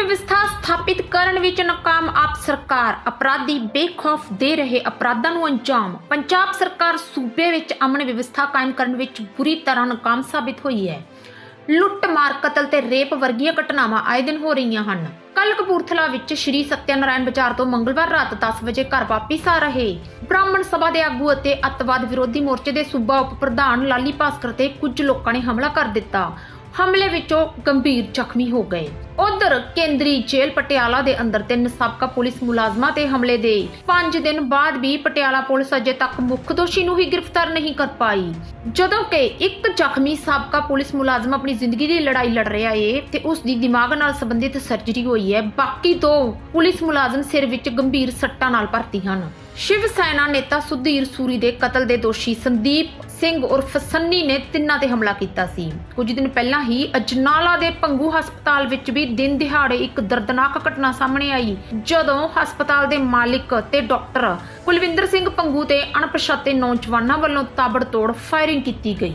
ਵਿਵਸਥਾ ਸਥਾਪਿਤ ਕਰਨ ਵਿੱਚ ਨਾਕਾਮ ਆਪ ਸਰਕਾਰ ਅਪਰਾਧੀ ਬੇਖੌਫ ਦੇ ਰਹੇ ਅਪਰਾਧਾਂ ਨੂੰ ਅੰਜਾਮ। ਪੰਜਾਬ ਸਰਕਾਰ ਸੂਬੇ ਵਿੱਚ ਅਮਨ ਵਿਵਸਥਾ ਕਾਇਮ ਕਰਨ ਵਿੱਚ ਬੁਰੀ ਤਰ੍ਹਾਂ ਨਾਕਾਮ ਸਾਬਿਤ ਹੋਈ ਹੈ। ਲੁੱਟ ਮਾਰ, ਕਤਲ ਤੇ ਰੇਪ ਵਰਗੀਆਂ ਘਟਨਾਵਾਂ ਆਏ ਦਿਨ ਹੋ ਰਹੀਆਂ ਹਨ। ਕੱਲ ਕਪੂਰਥਲਾ ਵਿੱਚ ਸ਼੍ਰੀ ਸਤਿਆਨਾਰਾਇਣ ਬਾਜ਼ਾਰ ਤੋਂ ਮੰਗਲਵਾਰ ਰਾਤ 10 ਵਜੇ ਘਰ ਵਾਪਸ ਆ ਰਹੇ ਬ੍ਰਾਹਮਣ ਸਭਾ ਦੇ ਆਗੂ ਅਤੇ ਅੱਤਵਾਦ ਵਿਰੋਧੀ ਮੋਰਚੇ ਦੇ ਸੂਬਾ ਉਪ ਪ੍ਰਧਾਨ ਲਾਲੀ ਭਾਸਕਰ ਤੇ ਕੁਝ ਲੋਕਾਂ ਨੇ ਹਮਲਾ ਕਰ ਦਿੱਤਾ। ਹਮਲੇ ਵਿੱਚੋਂ ਗੰਭੀਰ ਜ਼ਖਮੀ ਹੋ ਗਏ। ਉਧਰ ਕੇਂਦਰੀ ਜੇਲ੍ਹ ਪਟਿਆਲਾ ਦੇ ਅੰਦਰ ਤਿੰਨ ਸਾਬਕਾ ਪੁਲਿਸ ਮੁਲਾਜ਼ਮਾਂ ਤੇ ਹਮਲੇ ਦੇ। 5 ਦਿਨ ਬਾਅਦ ਵੀ ਪਟਿਆਲਾ ਪੁਲਿਸ ਅਜੇ ਤੱਕ ਮੁੱਖ ਦੋਸ਼ੀ ਨੂੰ ਹੀ ਗ੍ਰਿਫਤਾਰ ਨਹੀਂ ਕਰ ਪਾਈ। ਜਦੋਂ ਕਿ ਇੱਕ ਜ਼ਖਮੀ ਸਾਬਕਾ ਪੁਲਿਸ ਮੁਲਾਜ਼ਮ ਆਪਣੀ ਜ਼ਿੰਦਗੀ ਦੀ ਲੜਾਈ ਲੜ ਰਿਹਾ ਏ ਤੇ ਉਸ ਦੀ ਦਿਮਾਗ ਨਾਲ ਸੰਬੰਧਿਤ ਸਰਜਰੀ ਹੋਈ ਹੈ। ਬਾਕੀ ਦੋ ਪੁਲਿਸ ਮੁਲਾਜ਼ਮ ਸਿਰ ਵਿੱਚ ਗੰਭੀਰ ਸੱਟਾਂ ਨਾਲ ਭਰਤੀ ਹਨ। ਸ਼ਿਵ ਸੈਨਾ ਨੇਤਾ ਸੁਧੀਰ ਸੂਰੀ ਦੇ ਕਤਲ ਦੇ ਦੋਸ਼ੀ ਸੰਦੀਪ ਸਿੰਘ ਉਰਫ ਸੰਨੀ ਨੇ ਤਿੰਨਾਂ ਤੇ ਹਮਲਾ ਕੀਤਾ ਸੀ। ਕੁਝ ਦਿਨ ਪਹਿਲਾਂ ਹੀ ਅਜਨਾਲਾ ਦੇ ਪੰਗੂ ਹਸਪਤਾਲ ਵਿੱਚ ਵੀ ਦਿਨ ਦਿਹਾੜੇ ਇੱਕ ਦਰਦਨਾਕ ਘਟਨਾ ਸਾਹਮਣੇ ਆਈ, ਜਦੋਂ ਹਸਪਤਾਲ ਦੇ ਮਾਲਿਕ ਤੇ ਡਾਕਟਰ ਕੁਲਵਿੰਦਰ ਸਿੰਘ ਪੰਗੂ ਤੇ ਅਣਪਛਾਤੇ ਨੌਜਵਾਨਾਂ ਵੱਲੋਂ ਤਾਬੜਤੋੜ ਫਾਇਰਿੰਗ ਕੀਤੀ ਗਈ।